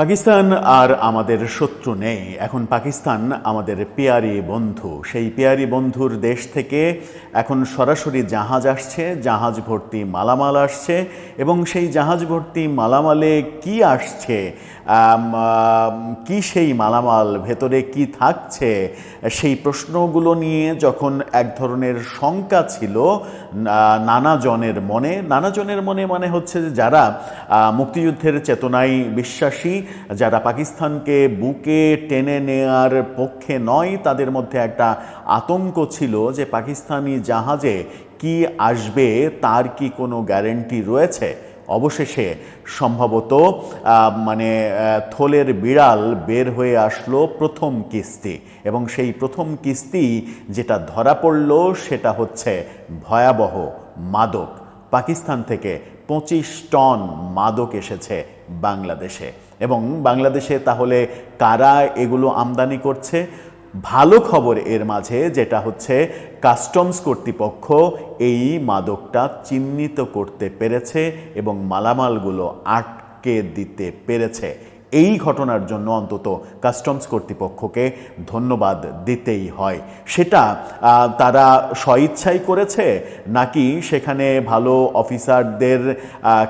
পাকিস্তান আর আমাদের শত্রু নেই। এখন পাকিস্তান আমাদের পেয়ারি বন্ধু। সেই পেয়ারি বন্ধুর দেশ থেকে এখন সরাসরি জাহাজ আসছে, জাহাজ ভর্তি মালামাল আসছে এবং সেই জাহাজ ভর্তি মালামালে কি আসছে কি সেই মালামাল, ভেতরে কি থাকছে, সেই প্রশ্নগুলো নিয়ে যখন এক ধরনের শঙ্কা ছিল নানা জনের মনে নানা জনের মনে মানে হচ্ছে যে যারা মুক্তিযুদ্ধের চেতনায় বিশ্বাসী যারা পাকিস্তানকে বুকে টেনে নেয়ার পক্ষে নয়, তাদের মধ্যে একটা আতঙ্ক ছিল যে পাকিস্তানি জাহাজে কি আসবে, তার কি কোনো গ্যারেন্টি রয়েছে? অবশেষে সম্ভবত মানে থলের বিড়াল বের হয়ে আসলো প্রথম কিস্তি। এবং সেই প্রথম কিস্তি যেটা ধরা পড়ল, সেটা হচ্ছে ভয়াবহ মাদক। পাকিস্তান থেকে পঁচিশ টন মাদক এসেছে বাংলাদেশে। এবং বাংলাদেশে তাহলে কারা এগুলো আমদানি করছে? ভালো খবর এর মাঝে যেটা হচ্ছে, কাস্টমস কর্তৃপক্ষ এই মাদকটা চিহ্নিত করতে পেরেছে এবং মালামালগুলো আটকে দিতে পেরেছে। এই ঘটনার জন্য অন্তত কাস্টমস কর্তৃপক্ষকে ধন্যবাদ দিতেই হয়। সেটা তারা স্বইচ্ছাই করেছে নাকি সেখানে ভালো অফিসারদের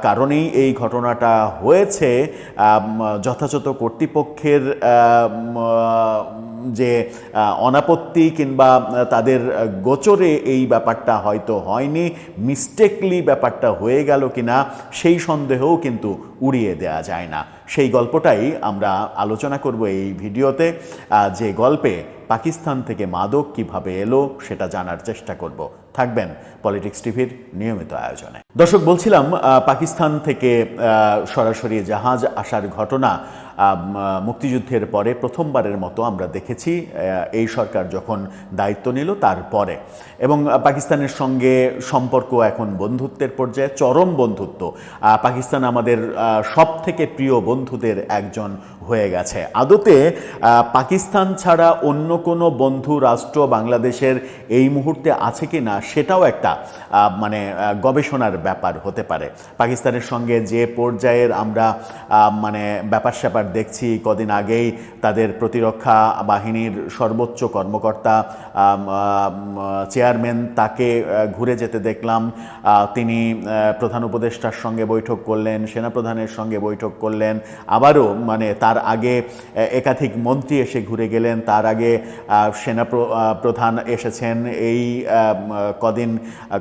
কারণেই এই ঘটনাটা হয়েছে? যথাযথ কর্তৃপক্ষের যে অনাপত্তি কিংবা তাদের গোচরে এই ব্যাপারটা হয়তো হয়নি মিস্টেকলি ব্যাপারটা হয়ে গেল কিনা সেই সন্দেহও কিন্তু উড়িয়ে দেওয়া যায় না। সেই গল্পটাই আমরা আলোচনা করব এই ভিডিওতে যে গল্পে পাকিস্তান থেকে মাদক কীভাবে এলো সেটা জানার চেষ্টা করব। থাকবেন পলিটিক্স টিভির নিয়মিত আয়োজনে। দর্শক, বলছিলাম পাকিস্তান থেকে সরাসরি জাহাজ আসার ঘটনা মুক্তিযুদ্ধের পরে প্রথমবারের মতো আমরা দেখেছি এই সরকার যখন দায়িত্ব নিল তারপরে। এবং পাকিস্তানের সঙ্গে সম্পর্ক এখন বন্ধুত্বের পর্যায়ে, চরম বন্ধুত্ব। পাকিস্তান আমাদের সব থেকে প্রিয় বন্ধুদের একজন হয়ে গেছে। আদতে পাকিস্তান ছাড়া অন্য কোনো বন্ধু রাষ্ট্র বাংলাদেশের এই মুহূর্তে আছে কি না সেটাও একটা মানে গবেষণার ব্যাপার হতে পারে। পাকিস্তানের সঙ্গে যে পর্যায়ের আমরা মানে ব্যাপার স্যাপার দেখছি, কদিন আগেই তাদের প্রতিরক্ষা বাহিনীর সর্বোচ্চ কর্মকর্তা চেয়ারম্যান তাকে ঘুরে যেতে দেখলাম। তিনি প্রধান উপদেষ্টার সঙ্গে বৈঠক করলেন, সেনাপ্রধানের সঙ্গে বৈঠক করলেন। আবারও মানে তার আগে একাধিক মন্ত্রী এসে ঘুরে গেলেন। তার আগে সেনা প্রধান এসেছেন। এই কদিন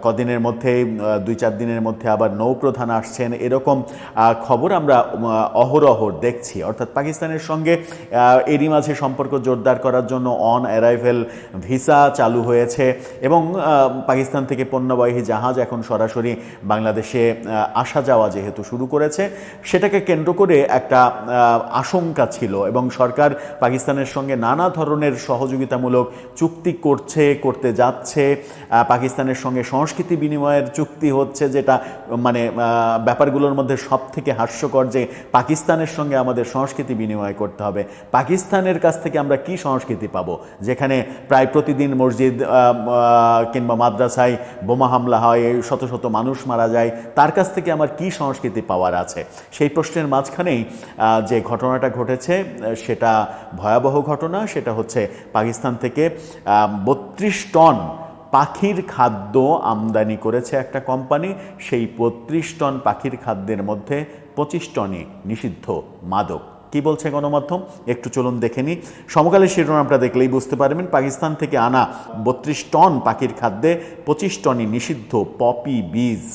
কদিনের মধ্যেই দুই চার দিনের মধ্যে আবার নৌপ্রধান আসছেন। এরকম খবর আমরা অহরহ দেখছি। অর্থাৎ পাকিস্তানের সঙ্গে এরই মাঝে সম্পর্ক জোরদার করার জন্য অন অ্যারাইভেল ভিসা চালু হয়েছে এবং পাকিস্তান থেকে পণ্যবাহী জাহাজ এখন সরাসরি বাংলাদেশে আসা যাওয়া যেহেতু শুরু করেছে, সেটাকে কেন্দ্র করে একটা আশঙ্কা ছিল এবং সরকার পাকিস্তানের সঙ্গে নানা ধরনের সহযোগিতামূলক চুক্তি করছে, করতে যাচ্ছে। পাকিস্তানের সঙ্গে সংস্কৃতি বিনিময়ের চুক্তি হচ্ছে যেটা মানে ব্যাপারগুলোর মধ্যে সব থেকে হাস্যকর যে পাকিস্তানের সঙ্গে আমাদের সংস্কৃতি বিনিময় করতে হবে। পাকিস্তানের কাছ থেকে আমরা কি সংস্কৃতি পাবো? যেখানে প্রায় প্রতিদিন মসজিদ কিংবা মাদ্রাসায় বোমা হামলা হয়, শত শত মানুষ মারা যায়, তার কাছ থেকে আমার কি সংস্কৃতি পাওয়ার আছে? সেই প্রশ্নের মাঝখানেই যে ঘটনাটা ঘটেছে, সেটা ভয়াবহ ঘটনা, সেটা হচ্ছে পাকিস্তান থেকে বত্রিশ টন পাখির খাদ্য আমদানি করেছে একটা কোম্পানি, সেই বত্রিশ টন পাখির খাদ্যের মধ্যে পঁচিশ টনই নিষিদ্ধ মাদক। কি বলছে গণমাধ্যম? একটু চলুন দেখে নিই। সমকালের শিরোনামটা দেখলেই বুঝতে পারবেন, পাকিস্তান থেকে আনা বত্রিশ টন পাখির খাদ্যে পঁচিশ টনই নিষিদ্ধ পপি বীজ।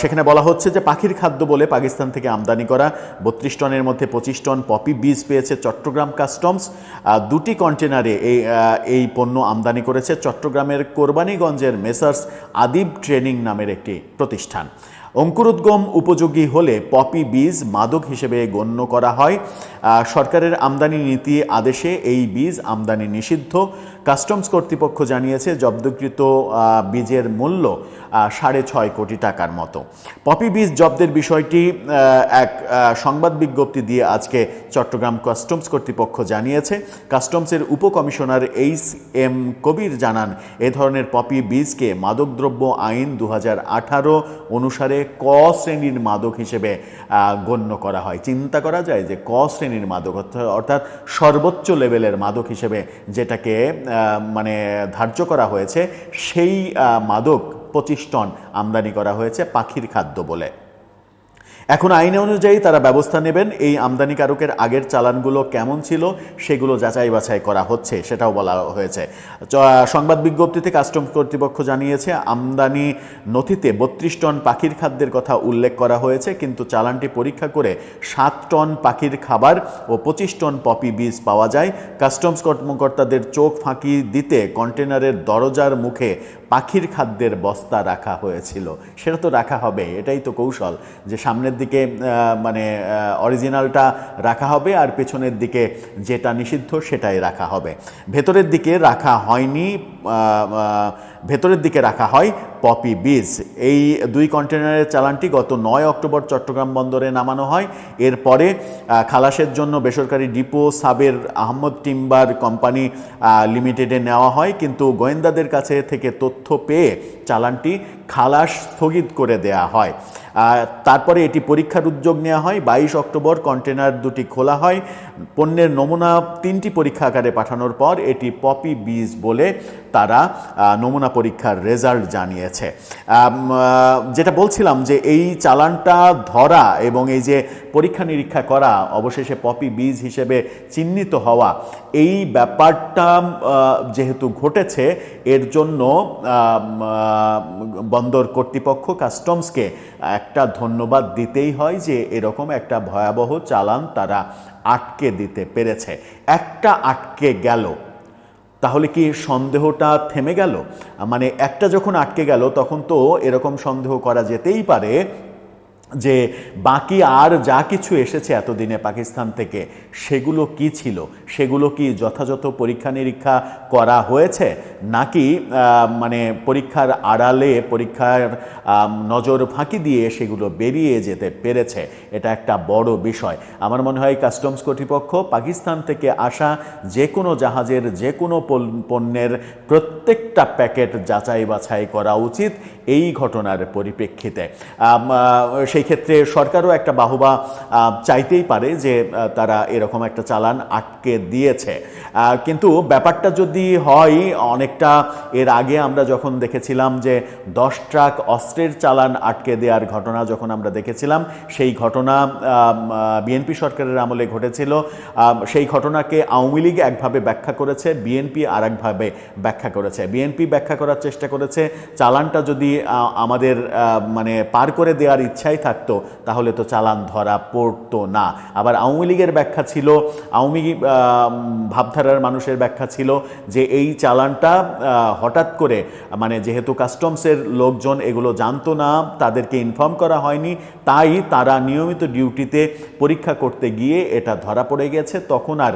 সেখানে বলা হচ্ছে যে পাখির খাদ্য বলে পাকিস্তান থেকে আমদানি করা বত্রিশ টনের মধ্যে পঁচিশ টন পপি বীজ পেয়েছে চট্টগ্রাম কাস্টমস। দুটি কন্টেনারে এই এই পণ্য আমদানি করেছে চট্টগ্রামের কোরবানিগঞ্জের মেসার্স আদিব ট্রেনিং নামের একটি প্রতিষ্ঠান। অঙ্কুরোদ্গম উপযোগী হলে পপি বীজ মাদক হিসেবে গণ্য করা হয়। সরকারের আমদানি নীতি আদেশে এই বীজ আমদানি নিষিদ্ধ। কাস্টমস কর্তৃপক্ষ জানিয়েছে, জব্দকৃত বীজের মূল্য সাড়ে ছয় কোটি টাকার মতো। পপি বীজ জব্দের বিষয়টি এক সংবাদ বিজ্ঞপ্তি দিয়ে আজকে চট্টগ্রাম কাস্টমস কর্তৃপক্ষ জানিয়েছে। কাস্টমসের উপকমিশনার এইচ এম কবির জানান, এ ধরনের পপি বীজকে মাদকদ্রব্য আইন দু হাজার আঠারো অনুসারে ক শ্রেণির মাদক হিসেবে গণ্য করা হয়। চিন্তা করা যায় যে ক শ্রেণির মাদক অর্থ- অর্থাৎ সর্বোচ্চ লেভেলের মাদক হিসেবে যেটাকে মানে ধার্য করা হয়েছে, সেই মাদক পঁচিশ টন আমদানি করা হয়েছে পাখির খাদ্য বলে। এখন আইন অনুযায়ী তারা ব্যবস্থা নেবেন এই আমদানিকারকের আগের চালানগুলো কেমন ছিল সেগুলো যাচাই বাছাই করা হচ্ছে, সেটাও বলা হয়েছে। সংবাদ বিজ্ঞপ্তিতে কাস্টমস কর্তৃপক্ষ জানিয়েছে, আমদানি নথিতে বত্রিশ টন পাখির খাদ্যের কথা উল্লেখ করা হয়েছে, কিন্তু চালানটি পরীক্ষা করে সাত টন পাখির খাবার ও পঁচিশ টন পপি বীজ পাওয়া যায়। কাস্টমস কর্মকর্তাদের চোখ ফাঁকি দিতে কন্টেনারের দরজার মুখে পাখির খাদ্যের বস্তা রাখা হয়েছিল। সেটা তো রাখা হবে, এটাই তো কৌশল যে সামনের দিকে মানে অরিজিনালটা রাখা হবে আর পেছনের দিকে যেটা নিষিদ্ধ সেটাই রাখা হবে। ভেতরের দিকে রাখা হয়নি ভেতরের দিকে রাখা হয় পপি বীজ। এই দুই কন্টেনারের চালানটি গত নয় অক্টোবর চট্টগ্রাম বন্দরে নামানো হয়। এরপরে খালাসের জন্য বেসরকারি depot Saber Ahmed timber company লিমিটেডে নেওয়া হয়। কিন্তু গোয়েন্দাদের কাছে থেকে তথ্য পেয়ে চালানটি খালাস স্থগিত করে দেয়া হয়। তারপরে এটি পরীক্ষার উদ্যোগ নেওয়া হয়। বাইশ অক্টোবর কন্টেনার দুটি খোলা হয়। পণ্যের নমুনা তিনটি পরীক্ষাগারে পাঠানোর পর এটি পপি বীজ বলে তারা নমুনা পরীক্ষার রেজাল্ট জানিয়েছে। যেটা বলছিলাম যে এই চালানটা ধরা এবং এই যে পরীক্ষা নিরীক্ষা করা, অবশেষে পপি বীজ হিসেবে চিহ্নিত হওয়া, এই ব্যাপারটা যেহেতু ঘটেছে, এর জন্য বন্দর কর্তৃপক্ষ, কাস্টমসকে একটা ধন্যবাদ দিতেই হয় যে এরকম একটা ভয়াবহ চালান তারা আটকে দিতে পেরেছে। একটা আটকে গেল। তাহলে কি সন্দেহটা থেমে গেল? মানে একটা যখন আটকে গেল, তখন তো এরকম সন্দেহ করা যেতেই পারে। যে বাকি আর যা কিছু এসেছে এতদিনে পাকিস্তান থেকে সেগুলো কি ছিল? সেগুলো কি যথাযথ পরীক্ষা নিরীক্ষা করা হয়েছে? নাকি মানে পরীক্ষার আড়ালে পরীক্ষার নজর ফাঁকি দিয়ে সেগুলো বেরিয়ে যেতে পেরেছে? এটা একটা বড় বিষয়। আমার মনে হয় কাস্টমস কর্তৃপক্ষ পাকিস্তান থেকে আসা যে কোনো জাহাজের যে কোনো পণ্যের প্রত্যেকটা প্যাকেট যাচাই বাছাই করা উচিত এই ঘটনার পরিপ্রেক্ষিতে। আহ, সেই ক্ষেত্রে সরকারও একটা বাহবা চাইতেই পারে যে তারা এরকম একটা চালান আটকে দিয়েছে। কিন্তু ব্যাপারটা যদি হয়, অনেকটা এর আগে আমরা যখন দেখেছিলাম যে, দশ ট্রাক অস্ত্রের চালান আটকে দেওয়ার ঘটনা যখন আমরা দেখেছিলাম, সেই ঘটনা বিএনপি সরকারের আমলে ঘটেছিল। সেই ঘটনাকে আওয়ামী লীগ একভাবে ব্যাখ্যা করেছে বিএনপি আর একভাবে ব্যাখ্যা করেছে। বিএনপি ব্যাখ্যা করার চেষ্টা করেছে, চালানটা যদি আমাদের মানে পার করে দেওয়ার ইচ্ছাই থাকতো তাহলে তো চালান ধরা পড়তো না। আবার আওয়ামী লীগের ব্যাখ্যা ছিল, আওয়ামী ভাবধারার মানুষের ব্যাখ্যা ছিল যে এই চালানটা হঠাৎ করে মানে যেহেতু কাস্টমসের লোকজন এগুলো জানতো না, তাদেরকে ইনফর্ম করা হয়নি, তাই তারা নিয়মিত ডিউটিতে পরীক্ষা করতে গিয়ে এটা ধরা পড়ে গেছে। তখন আর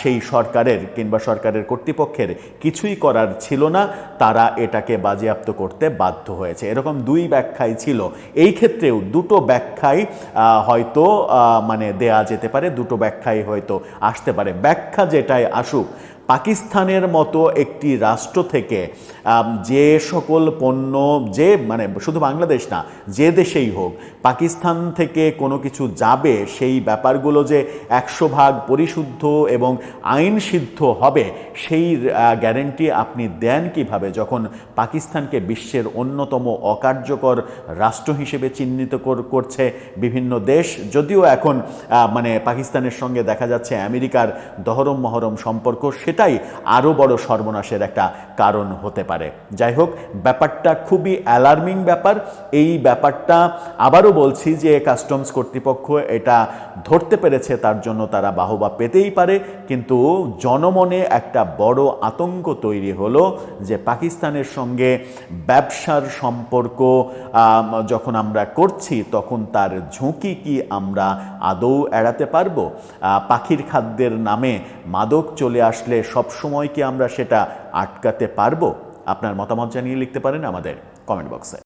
সেই সরকারের কিংবা সরকারের কর্তৃপক্ষের কিছুই করার ছিল না, তারা এটাকে বাজেয়াপ্ত করতে বাধ্য হয়েছে। এরকম দুই ব্যাখ্যাই ছিল। এই ক্ষেত্রেও দুটো ব্যাখ্যাই আহ, হয়তো মানে দেয়া যেতে পারে দুটো ব্যাখ্যাই হয়তো আসতে পারে। ব্যাখ্যা যেটাই আসুক পাকিস্তানের মতো একটি রাষ্ট্র থেকে যে সকল পণ্য, যে মানে শুধু বাংলাদেশ না, যে দেশেই হোক, পাকিস্তান থেকে কোনো কিছু যাবে, সেই ব্যাপারগুলো যে একশো ভাগ পরিশুদ্ধ এবং আইন সিদ্ধ হবে, সেই গ্যারেন্টি আপনি দেন কীভাবে? যখন পাকিস্তানকে বিশ্বের অন্যতম অকার্যকর রাষ্ট্র হিসেবে চিহ্নিত করছে বিভিন্ন দেশ, যদিও এখন মানে পাকিস্তানের সঙ্গে দেখা যাচ্ছে আমেরিকার দহরম মহরম সম্পর্ক সেটাই আরও বড় সর্বনাশের একটা কারণ হতে পারে। যাই হোক, ব্যাপারটা খুবই অ্যালার্মিং ব্যাপার। এই ব্যাপারটা আবারও বলছি যে কাস্টমস কর্তৃপক্ষ এটা ধরতে পেরেছে, তার জন্য তারা বাহবা পেতেই পারে। কিন্তু জনমনে একটা বড় আতঙ্ক তৈরি হলো যে পাকিস্তানের সঙ্গে ব্যবসার সম্পর্ক যখন আমরা করছি, তখন তার ঝুঁকি কি আমরা আদৌ এড়াতে পারব? পাখির খাদ্যের নামে মাদক চলে আসলে সব সময় কি আমরা সেটা আটকাতে পারব? আপনার মতামত জানিয়ে লিখতে পারেন আমাদের কমেন্ট বক্সে।